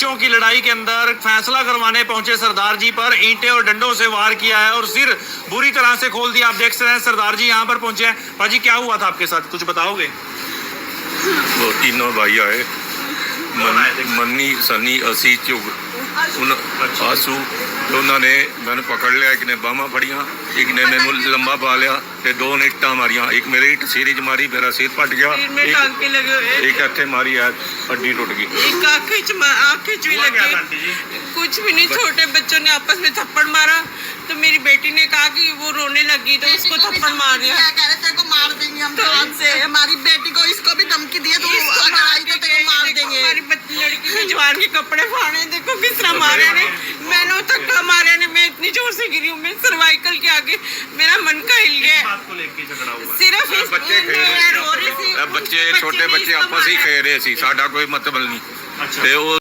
बच्चों की लड़ाई के अंदर फैसला करवाने पहुँचे सरदार जी पर ईंटे और डंडों से वार किया है और सिर बुरी तरह से खोल दिया। आप देख रहे हैं सरदार जी यहाँ पर पहुँचे हैं। भाजी क्या हुआ था आपके साथ? कुछ बताओगे? तीनों भाई आए। मन्नी सनी असी चुग ਆਸੂ ਤੇ ਉਹਨਾਂ ਨੇ ਮੈਨੂੰ ਪਕੜ ਲਿਆ ਇੱਕ ਨੇ ਬਾਹਾਂ ਫੜੀਆਂ ਇੱਕ ਨੇ ਮੈਨੂੰ ਲੰਬਾ ਪਾ ਲਿਆ ਤੇ ਦੋ ਨੇ ਇੱਟਾਂ ਮਾਰੀਆਂ ਇੱਕ ਮੇਰੇ ਇੱਟ ਸਿਰ 'ਚ ਮਾਰੀ ਮੇਰਾ ਸਿਰ ਫਟ ਗਿਆ सिर में ਇੱਕ- टांके लगे हुए हैं। ਇੱਕ ਇੱਥੇ ਮਾਰੀ ਆ ਹੱਡੀ ਟੁੱਟ ਗਈ एक आंख खींच आंख खींच भी हुआ क्या था लगी आंटी जी कुछ भी नहीं छोटे बच्चों ने आपस में थप्पड़ मारा तो मेरी बेटी ने कहा कि वो रोने लगी तो उसको थप्पड़ मार दिया क्या कह रहे थे को मार देंगे हम तो- जान से हमारी बेटी को इसको भी धमकी दिए तो इसको अगर मार आई तो के तेरे को मार देखो, देंगे हमारी बच्ची लड़की के जवान के कपड़े फाड़े देखो किस तरह मारे ने मैंने धक्का मारे ने मैं इतनी जोर से गिरी हूँ मैं सर्वाइकल के आगे मेरा मन का हिल इस गया बात को लेके झगड़ा हुआ है। सिर्फ इस ਬੱਚੇ ਖੇਡ मैं रो रही ਰਹੇ थी ਸੀ ਬੱਚੇ ਛੋਟੇ ਬੱਚੇ ਆਪਸ ਹੀ ਖੇਡ ਰਹੇ ਸੀ ਸਾਡਾ ਕੋਈ ਮਤਲਬ ਨਹੀਂ अच्छा ਤੇ ਉਹ